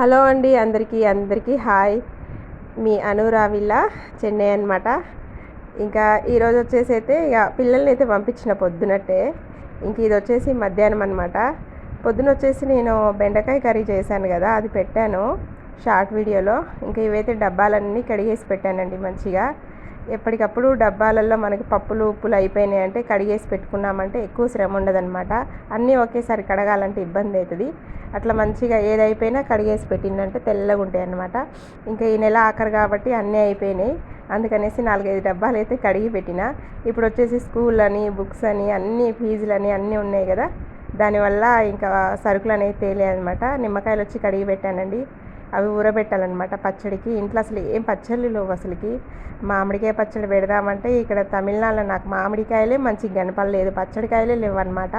Hello అండి అందరికీ అందరికీ హాయ్. మీ అనురావిల్లా చెన్నై అనమాట ఇంకా ఈరోజు వచ్చేసి అయితే ఇక పిల్లల్ని అయితే పంపించిన పొద్దునట్టే. ఇంక ఇది వచ్చేసి మధ్యాహ్నం అనమాట పొద్దున వచ్చేసి నేను బెండకాయ కర్రీ చేశాను కదా అది పెట్టాను షార్ట్ వీడియోలో. ఇంకా ఇవైతే డబ్బాలన్నీ కడిగేసి పెట్టానండి మంచిగా. ఎప్పటికప్పుడు డబ్బాలలో మనకి పప్పులు ఉప్పులు అయిపోయినాయి అంటే కడిగేసి పెట్టుకున్నామంటే ఎక్కువ శ్రమ ఉండదన్నమాట. అన్నీ ఒకేసారి కడగాలంటే ఇబ్బంది అవుతుంది అట్లా మంచిగా ఏది అయిపోయినా కడిగేసి పెట్టిందంటే తెల్లగా ఉంటాయి అన్నమాట. ఇంకా ఈ నెల ఆఖరు కాబట్టి అన్నీ అయిపోయినాయి. అందుకనేసి నాలుగైదు డబ్బాలు అయితే కడిగి పెట్టిన. ఇప్పుడు వచ్చేసి స్కూల్ అని బుక్స్ అని అన్ని ఫీజులు అని అన్నీ ఉన్నాయి కదా. దానివల్ల ఇంకా సరుకులు అనేవి తేలే అనమాట నిమ్మకాయలు వచ్చి కడిగి పెట్టానండి. అవి ఊరబెట్టాలన్నమాట పచ్చడికి. ఇంట్లో అసలు ఏం పచ్చళ్ళు లేవు అసలుకి. మామిడికాయ పచ్చడి పెడదామంటే ఇక్కడ తమిళనాడులో నాకు మామిడికాయలే మంచిగా కనపడలేదు పచ్చడికాయలే లేవు అనమాట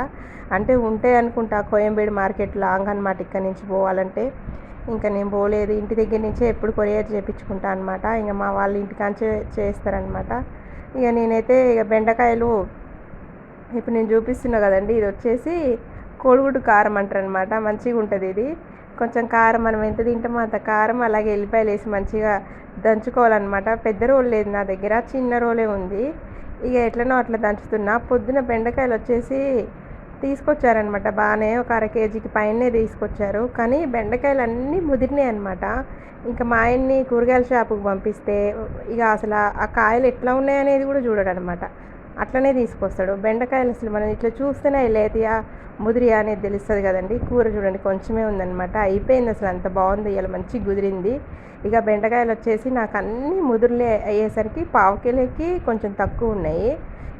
అంటే ఉంటే అనుకుంటా కోయంబేడు మార్కెట్ లాంగ్ అనమాట ఇక్కడ నుంచి పోవాలంటే. ఇంకా నేను పోలేదు. ఇంటి దగ్గర నుంచే ఎప్పుడు కొరియర్ చేయించుకుంటా అనమాట ఇంకా మా వాళ్ళు ఇంటికాంచే చేస్తారనమాట ఇక నేనైతే ఇక బెండకాయలు ఇప్పుడు నేను చూపిస్తున్నా కదండి. ఇది వచ్చేసి కోడిగుడ్డు కారం అంటారు అనమాట మంచిగా ఉంటుంది ఇది. కొంచెం కారం మనం ఎంత తింటామో అంత కారం అలాగే ఎల్లిపాయలు వేసి మంచిగా దంచుకోవాలన్నమాట. పెద్ద రోల్ లేదు నా దగ్గర చిన్న రోలే ఉంది. ఇక ఎట్లనో అట్లా దంచుతున్నా. పొద్దున బెండకాయలు వచ్చేసి తీసుకొచ్చారనమాట బాగానే ఒక అర కేజీకి పైనే తీసుకొచ్చారు. కానీ బెండకాయలు అన్నీ ముదిరినాయి అనమాట ఇంకా మా ఆయన్ని కూరగాయల షాపుకి పంపిస్తే ఇక అసలు ఆ కాయలు ఎట్లా ఉన్నాయనేది కూడా చూడడనమాట అట్లనే తీసుకొస్తాడు. బెండకాయలు అసలు మనం ఇట్లా చూస్తేనే లేతియా ముదిరియా అనేది తెలుస్తుంది కదండి. కూర చూడండి కొంచెమే ఉందనమాట అయిపోయింది అసలు అంత బాగుంది. ఇలా మంచి కుదిరింది ఇక బెండకాయలు వచ్చేసి నాకు అన్ని ముదురులే అయ్యేసరికి పావు కిలోకి కొంచెం తక్కువ ఉన్నాయి.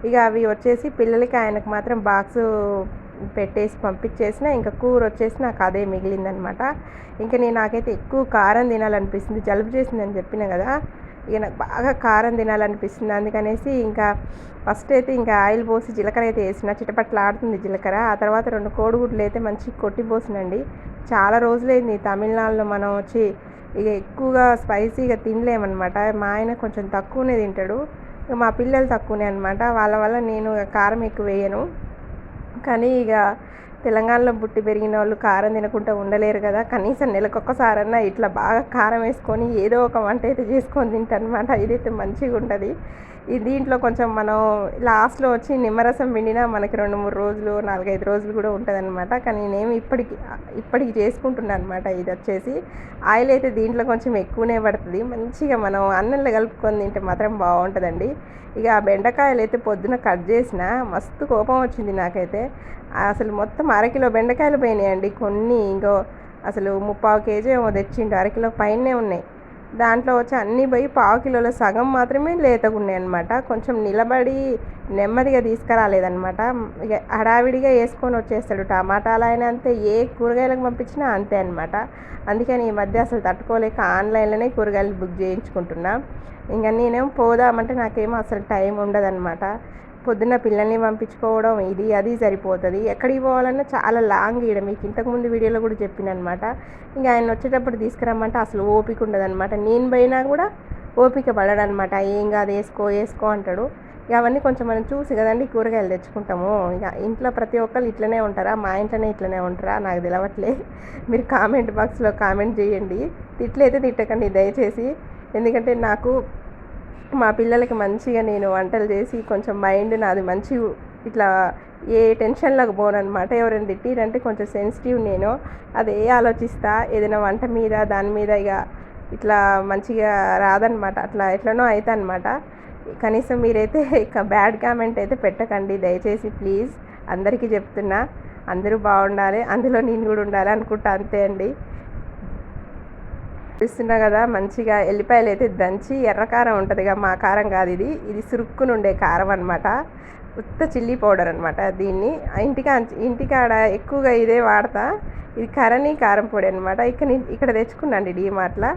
ఇక అవి వచ్చేసి పిల్లలకి ఆయనకు మాత్రం బాక్స్ పెట్టేసి పంపించేసిన ఇంకా కూర వచ్చేసి నాకు అదే మిగిలిందనమాట ఇంకా నేను నాకైతే ఎక్కువ కారం తినాలనిపిస్తుంది జలుబు చేసిందని చెప్పిన కదా. నాకు బాగా కారం తినాలనిపిస్తుంది. అందుకనేసి ఇంకా ఫస్ట్ అయితే ఇంకా ఆయిల్ పోసి జీలకర్ర అయితే వేసిన. చిటపట్లాడుతుంది జీలకర్ర. ఆ తర్వాత రెండు కోడిగుడ్లు అయితే మంచి కొట్టి పోసినండి. చాలా రోజులైంది తమిళనాడులో మనం వచ్చి ఇక ఎక్కువగా స్పైసీగా తినలేమన్నమాట. మా ఆయన కొంచెం తక్కువనే తింటాడు. ఇక మా పిల్లలు తక్కువనే అనమాట వాళ్ళ వల్ల నేను కారం ఎక్కువ వేయను. కానీ ఇక తెలంగాణలో బుట్టి పెరిగిన వాళ్ళు కారం తినకుండా ఉండలేరు కదా. కనీసం నెలకొక్కసారన్నా ఇట్లా బాగా కారం వేసుకొని ఏదో ఒక వంట అయితే చేసుకొని తింటానమాట ఇదైతే మంచిగా ఉంటుంది దీంట్లో కొంచెం మనం లాస్ట్లో వచ్చి నిమ్మరసం పిండినా మనకి రెండు మూడు రోజులు నాలుగైదు రోజులు కూడా ఉంటుందన్నమాట. కానీ నేను ఇప్పటికి ఇప్పటికి చేసుకుంటున్నాను అనమాట ఇది వచ్చేసి. ఆయిల్ అయితే దీంట్లో కొంచెం ఎక్కువనే పడుతుంది. మంచిగా మనం అన్నంలో కలుపుకొని తింటే మాత్రం బాగుంటుందండి. ఇక ఆ బెండకాయలు అయితే పొద్దున కట్ చేసిన మస్తు కోపం వచ్చింది నాకైతే. అసలు మొత్తం అరకిలో బెండకాయలు పోయినాయండి. కొన్ని ఇంకో అసలు ముప్పావు కేజీ ఏమో తెచ్చిండు. అరకిలో పైనే ఉన్నాయి. దాంట్లో వచ్చి అన్నీ పోయి పావు కిలోల సగం మాత్రమే లేతగా ఉన్నాయి అనమాట కొంచెం నిలబడి నెమ్మదిగా తీసుకురాలేదనమాట ఇక హడావిడిగా వేసుకొని వచ్చేస్తాడు. టమాటాలు అయినా అంతే ఏ కూరగాయలకు పంపించినా అంతే అనమాట అందుకని ఈ మధ్య అసలు తట్టుకోలేక ఆన్లైన్లోనే కూరగాయలు బుక్ చేయించుకుంటున్నా. ఇంకా నేనేం పోదామంటే నాకేమో అసలు టైం ఉండదనమాట పొద్దున్న పిల్లల్ని పంపించుకోవడం ఇది అది సరిపోతుంది. ఎక్కడికి పోవాలన్నా చాలా లాంగ్ ఇయడం. మీకు ఇంతకుముందు వీడియోలో కూడా చెప్పినమాట ఇంకా ఆయన వచ్చేటప్పుడు తీసుకురమ్మంటే అసలు ఓపిక ఉండదనమాట. నేను పోయినా కూడా ఓపిక పడడనమాట. ఏం కాదు వేసుకో వేసుకో అంటాడు. ఇక అవన్నీ కొంచెం మనం చూసి కదండి కూరగాయలు తెచ్చుకుంటాము. ఇక ఇంట్లో ప్రతి ఒక్కరు ఇట్లనే ఉంటారా? మా ఇంట్లోనే ఇట్లనే ఉంటారా? నాకు తెలవట్లే. మీరు కామెంట్ బాక్స్లో కామెంట్ చేయండి. తిట్లయితే తిట్టకండి దయచేసి. ఎందుకంటే నాకు మా పిల్లలకి మంచిగా నేను వంటలు చేసి కొంచెం మైండ్ నాది మంచి ఇట్లా ఏ టెన్షన్లోకి పోనమాట ఎవరైనా తిట్టిరంటే కొంచెం సెన్సిటివ్ నేను. అదే ఆలోచిస్తా? ఏదైనా వంట మీద దాని మీద ఇక ఇట్లా మంచిగా రాదనమాట అట్లా ఎట్లనో అవుతా అనమాట కనీసం మీరైతే ఇక బ్యాడ్ కామెంట్ అయితే పెట్టకండి. దయచేసి ప్లీజ్ అందరికీ చెప్తున్నా. అందరూ బాగుండాలి. అందులో నేను కూడా ఉండాలి అనుకుంటా. అంతే అండి. చూస్తున్నా కదా మంచిగా ఎల్లిపాయలు అయితే దంచి ఎర్ర కారం ఉంటుందిగా మా కారం కాదు ఇది. ఇది సురుక్కునుండే కారం అనమాట ఉత్త చిల్లీ పౌడర్ అనమాట దీన్ని. ఇంటికా ఇంటికాడ ఎక్కువగా ఇదే వాడతా. ఇది కరణి కారం పొడి అనమాట ఇక్కడ ఇక్కడ తెచ్చుకున్నాండి డీమార్ట్లో.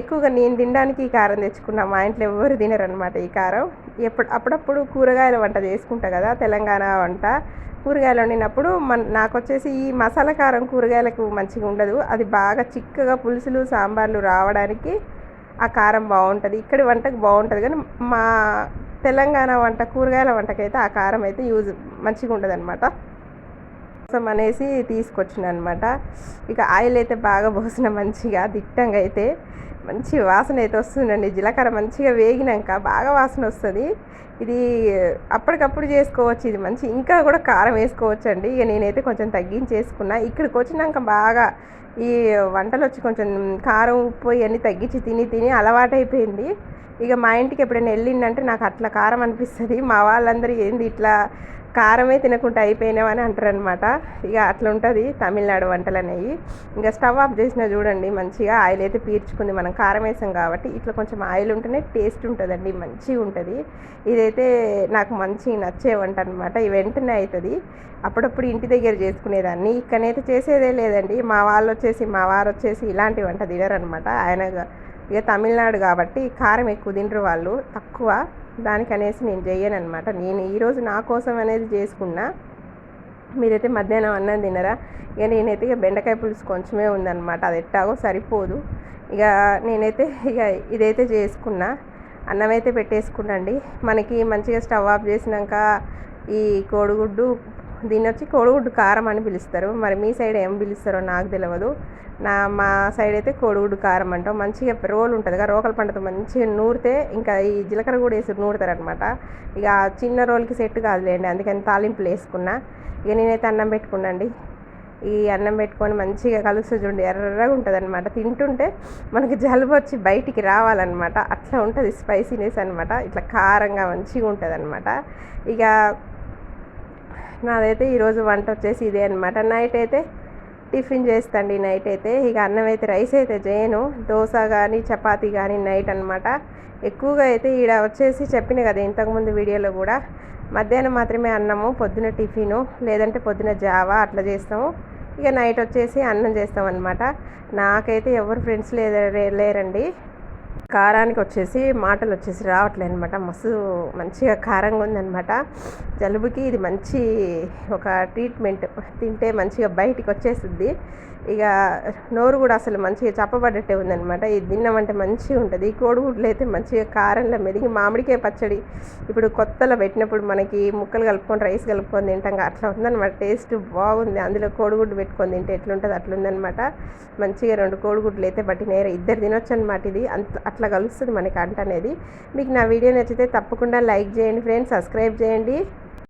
ఎక్కువగా నేను తినడానికి ఈ కారం తెచ్చుకున్నా. మా ఇంట్లో ఎవరు తినరనమాట ఈ కారం. ఎప్పుడు అప్పుడప్పుడు కూరగాయల వంట చేసుకుంటా కదా తెలంగాణ వంట. కూరగాయలు వండినప్పుడు మన నాకు వచ్చేసి ఈ మసాలా కారం కూరగాయలకు మంచిగా ఉండదు. అది బాగా చిక్కగా పులుసులు సాంబార్లు రావడానికి ఆ కారం బాగుంటుంది. ఇక్కడి వంటకు బాగుంటుంది. కానీ మా తెలంగాణ వంట కూరగాయల వంటకైతే ఆ కారం అయితే యూజ్ మంచిగా ఉంటుంది అనమాట కోసం అనేసి తీసుకొచ్చిన అనమాట ఇక ఆయిల్ అయితే బాగా పోసిన మంచిగా దిట్టంగా అయితే మంచి వాసన అయితే వస్తుందండి. జీలకర్ర మంచిగా వేగినాక బాగా వాసన వస్తుంది. ఇది అప్పటికప్పుడు చేసుకోవచ్చు ఇది మంచి ఇంకా కూడా కారం వేసుకోవచ్చు అండి ఇక నేనైతే కొంచెం తగ్గించేసుకున్నా. ఇక్కడికి వచ్చినాక బాగా ఈ వంటలు వచ్చి కొంచెం కారం ఉప్పు ఇవన్నీ తగ్గించి తిని తిని అలవాటైపోయింది. ఇక మా ఇంటికి ఎప్పుడైనా వెళ్ళిందంటే నాకు అట్లా కారం అనిపిస్తుంది. మా వాళ్ళందరూ ఏంది ఇట్లా కారమే తినకుండా అయిపోయినామని అంటారనమాట ఇక అట్లా ఉంటుంది తమిళనాడు వంటలు అనేవి ఇంకా స్టవ్ ఆఫ్ చేసినా చూడండి మంచిగా ఆయిల్ అయితే పీల్చుకుంది మనం. కారం వేసాం కాబట్టి ఇట్లా కొంచెం ఆయిల్ ఉంటేనే టేస్ట్ ఉంటుందండి మంచిగా ఉంటుంది. ఇదైతే నాకు మంచి నచ్చే వంట అనమాట ఈ వెంటనే అవుతుంది అప్పుడప్పుడు ఇంటి దగ్గర చేసుకునేదాన్ని. ఇక్కడనైతే చేసేదే లేదండి. మా వాళ్ళు వచ్చేసి మా వారు వచ్చేసి ఇలాంటి వంట తినరనమాట ఆయన ఇక తమిళనాడు కాబట్టి కారం ఎక్కువ తినరు వాళ్ళు. తక్కువ దానికనేసి నేను చేయను అనమాట నేను ఈరోజు నా కోసం అనేది చేసుకున్నా. మీరైతే మధ్యాహ్నం అన్నం తినరా? ఇక నేనైతే ఇక బెండకాయ పులుసు కొంచెమే ఉందన్నమాట. అది ఎట్టాగో సరిపోదు. ఇక నేనైతే ఇక ఇదైతే చేసుకున్నా. అన్నం అయితే పెట్టేసుకున్నాండి. మనకి మంచిగా స్టవ్ ఆఫ్ చేసినాక ఈ కోడిగుడ్డు దీన్ని వచ్చి కోడిగుడ్డు కారం అని పిలుస్తారు. మరి మీ సైడ్ ఏం పిలుస్తారో నాకు తెలియదు నా మా సైడ్ అయితే కోడిగుడ్డు కారం అంటాం. మంచిగా రోలు ఉంటుంది కదా రోకల పంటతో మంచిగా నూరితే ఇంకా ఈ జీలకర్ర కూడా వేసి నూరుతారనమాట ఇక చిన్న రోల్కి సెట్ కాదులేండి అందుకని తాలింపులు వేసుకున్నా. ఇక నేనైతే అన్నం పెట్టుకున్నాండి. ఈ అన్నం పెట్టుకొని మంచిగా కలుస్తూ చూడండి ఎర్రగా ఉంటుంది అనమాట తింటుంటే మనకి జలుబు వచ్చి బయటికి రావాలన్నమాట. అట్లా ఉంటుంది స్పైసీనెస్ అనమాట ఇట్లా కారంగా మంచిగా ఉంటుంది అనమాట ఇక నాదైతే ఈరోజు వంట వచ్చేసి ఇదే అనమాట నైట్ అయితే టిఫిన్ చేస్తండి నైట్ అయితే ఇక అన్నం అయితే రైస్ అయితే చేయను. దోశ కానీ చపాతీ కానీ నైట్ అనమాట ఎక్కువగా అయితే ఈడ వచ్చేసి చెప్పిన కదా ఇంతకుముందు వీడియోలో కూడా మధ్యాహ్నం మాత్రమే అన్నము పొద్దున టిఫిను లేదంటే పొద్దున జావా అట్లా చేస్తాము. ఇక నైట్ వచ్చేసి అన్నం చేస్తాం అనమాట నాకైతే ఎవరు ఫ్రెండ్స్ లేరండి. కారానికి వచ్చేసి మాటలు వచ్చేసి రావట్లేదు అనమాట మస్తు మంచిగా కారంగా ఉందనమాట జలుబుకి ఇది మంచి ఒక ట్రీట్మెంట్. తింటే మంచిగా బయటికి వచ్చేస్తుంది ఇక నోరు కూడా అసలు మంచిగా చప్పబడ్డట్టే ఉందనమాట. ఇది తిన్నామంటే మంచిగా ఉంటుంది కోడిగుడ్లు అయితే మంచిగా కారంలో మెదిగి మామిడికాయ పచ్చడి ఇప్పుడు కొత్తలో పెట్టినప్పుడు మనకి ముక్కలు కలుపుకొని రైస్ కలుపుకొని తింటాం అట్లా ఉందన్నమాట టేస్ట్ బాగుంది. అందులో కోడిగుడ్డు పెట్టుకొని తింటే ఎట్లుంటుంది అట్లుందనమాట. మంచిగా రెండు కోడిగుడ్లు అయితే బట్టి నేర ఇద్దరు తినొచ్చు అనమాట ఇది. అంత అట్లా కలుస్తుంది మనకి అంట అనేది. మీకు నా వీడియో నచ్చితే తప్పకుండా లైక్ చేయండి ఫ్రెండ్స్ సబ్స్క్రైబ్ చేయండి.